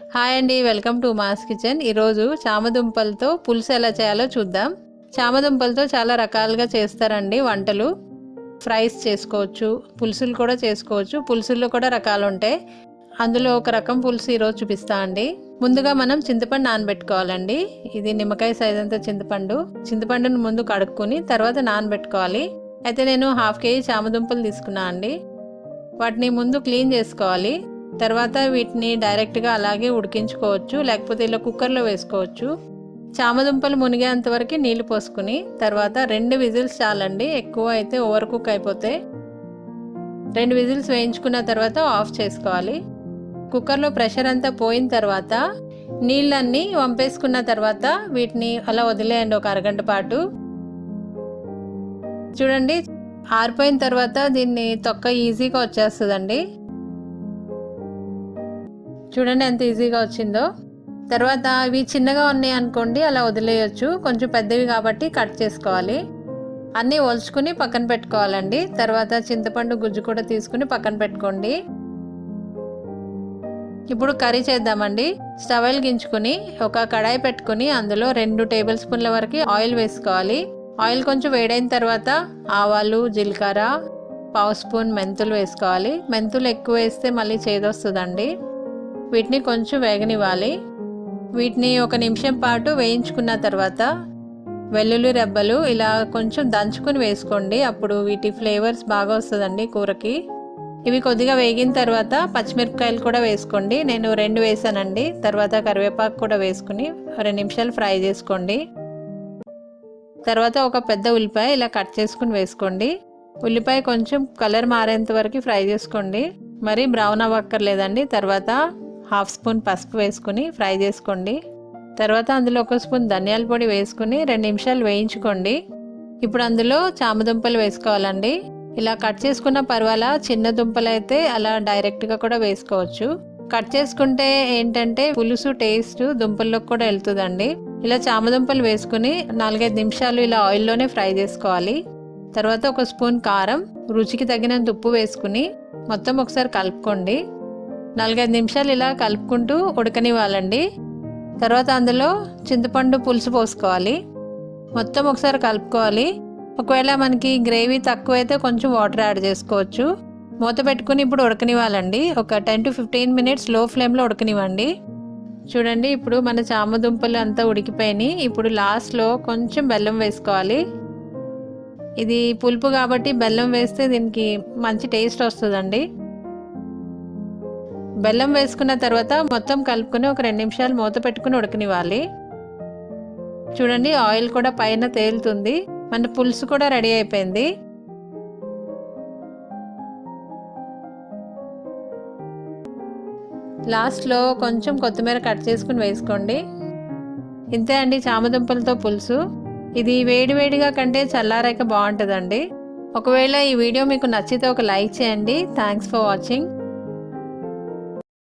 Hi అండి welcome to mass kitchen. ఈరోజు చామదుంపలతో పులుసు ఎలా చేయాలో చూద్దాం. చామదుంపలతో చాలా రకాలుగా చేస్తారండి వంటలు. ఫ్రైస్ చేసుకోవచ్చు పులుసులు కూడా చేసుకోవచ్చు. పులుసుల్లో కూడా రకాలు ఉంటాయి అందులో ఒక రకం పులుసు ఈరోజు చూపిస్తా అండి. ముందుగా మనం చింతపండు నానబెట్టుకోవాలండి. ఇది నిమ్మకాయ సైజ్ అంత చింతపండు. చింతపండును ముందు కడుక్కొని తర్వాత నానబెట్టుకోవాలి. అయితే నేను హాఫ్ కేజీ చామదుంపలు తీసుకున్నా అండి. వాటిని ముందు క్లీన్ చేసుకోవాలి. తర్వాత వీటిని డైరెక్ట్గా అలాగే ఉడికించుకోవచ్చు లేకపోతే ఇలా కుక్కర్లో వేసుకోవచ్చు. చామదుంపలు మునిగేంత వరకు నీళ్ళు పోసుకుని తర్వాత రెండు విజిల్స్ చాలండి ఎక్కువ అయితే ఓవర్ కుక్ అయిపోతే. రెండు విజిల్స్ వేయించుకున్న తర్వాత ఆఫ్ చేసుకోవాలి. కుక్కర్లో ప్రెషర్ అంతా పోయిన తర్వాత నీళ్ళన్నీ వంపేసుకున్న తర్వాత వీటిని అలా వదిలేయండి ఒక అరగంట పాటు. చూడండి ఆరిపోయిన తర్వాత దీన్ని తొక్క ఈజీగా వచ్చేస్తుందండి. చూడండి ఎంత ఈజీగా వచ్చిందో. తర్వాత అవి చిన్నగా ఉన్నాయి అనుకోండి అలా వదిలేయచ్చు. కొంచెం పెద్దవి కాబట్టి కట్ చేసుకోవాలి. అన్నీ ఒలుచుకుని పక్కన పెట్టుకోవాలండి. తర్వాత చింతపండు గుజ్జు కూడా తీసుకుని పక్కన పెట్టుకోండి. ఇప్పుడు కర్రీ చేద్దామండి. స్టవ్ గించుకుని ఒక కడాయి పెట్టుకుని అందులో రెండు టేబుల్ స్పూన్ల వరకు ఆయిల్ వేసుకోవాలి. ఆయిల్ కొంచెం వేడైన తర్వాత ఆవాలు జీలకర్ర పావు స్పూన్ మెంతులు వేసుకోవాలి. మెంతులు ఎక్కువ వేస్తే మళ్ళీ చేదొస్తుందండి. వీటిని కొంచెం వేగనివ్వాలి. వీటిని ఒక నిమిషం పాటు వేయించుకున్న తర్వాత వెల్లుల్లి రెబ్బలు ఇలా కొంచెం దంచుకుని వేసుకోండి. అప్పుడు వీటి ఫ్లేవర్స్ బాగా వస్తుందండి కూరకి. ఇవి కొద్దిగా వేగిన తర్వాత పచ్చిమిరపకాయలు కూడా వేసుకోండి. నేను రెండు వేసానండి. తర్వాత కరివేపాకు కూడా వేసుకుని రెండు నిమిషాలు ఫ్రై చేసుకోండి. తర్వాత ఒక పెద్ద ఉల్లిపాయ ఇలా కట్ చేసుకుని వేసుకోండి. ఉల్లిపాయ కొంచెం కలర్ మారేంత వరకు ఫ్రై చేసుకోండి. మరి బ్రౌన్ అవ్వక్కర్లేదండి. తర్వాత హాఫ్ స్పూన్ పసుపు వేసుకుని ఫ్రై చేసుకోండి. తర్వాత అందులో ఒక స్పూన్ ధనియాల పొడి వేసుకుని రెండు నిమిషాలు వేయించుకోండి. ఇప్పుడు అందులో చామదుంపలు వేసుకోవాలండి. ఇలా కట్ చేసుకున్న పర్వాలా చిన్న దుంపలు అయితే అలా డైరెక్ట్గా కూడా వేసుకోవచ్చు. కట్ చేసుకుంటే ఏంటంటే పులుసు టేస్ట్ దుంపల్లోకి కూడా వెళ్తుందండి. ఇలా చామదుంపలు వేసుకుని నాలుగైదు నిమిషాలు ఇలా ఆయిల్లోనే ఫ్రై చేసుకోవాలి. తర్వాత ఒక స్పూన్ కారం రుచికి తగినంత ఉప్పు వేసుకుని మొత్తం ఒకసారి కలుపుకోండి. నాలుగైదు నిమిషాలు ఇలా కలుపుకుంటూ ఉడకనివ్వాలండి. తర్వాత అందులో చింతపండు పులుసు పోసుకోవాలి. మొత్తం ఒకసారి కలుపుకోవాలి. ఒకవేళ మనకి గ్రేవీ తక్కువ అయితే కొంచెం వాటర్ యాడ్ చేసుకోవచ్చు. మూత పెట్టుకుని ఇప్పుడు ఉడకనివ్వాలండి. ఒక టెన్ టు ఫిఫ్టీన్ మినిట్స్లో ఫ్లేమ్లో ఉడకనివ్వండి. చూడండి ఇప్పుడు మన చామదుంపలు అంతా ఉడికిపోయినాయి. ఇప్పుడు లాస్ట్లో కొంచెం బెల్లం వేసుకోవాలి. ఇది పులుపు కాబట్టి బెల్లం వేస్తే దీనికి మంచి టేస్ట్ వస్తుందండి. బెల్లం వేసుకున్న తర్వాత మొత్తం కలుపుకొని ఒక రెండు నిమిషాలు మూత పెట్టుకుని ఉడకనివ్వాలి. చూడండి ఆయిల్ కూడా పైన తేలుతుంది. మన పులుసు కూడా రెడీ అయిపోయింది. లాస్ట్లో కొంచెం కొత్తిమీర కట్ చేసుకుని వేసుకోండి. ఇంతే అండి చామదుంపలతో పులుసు. ఇది వేడివేడిగా కంటే చల్లారాక బాగుంటుందండి. ఒకవేళ ఈ వీడియో మీకు నచ్చితే ఒక లైక్ చేయండి. Thanks for watching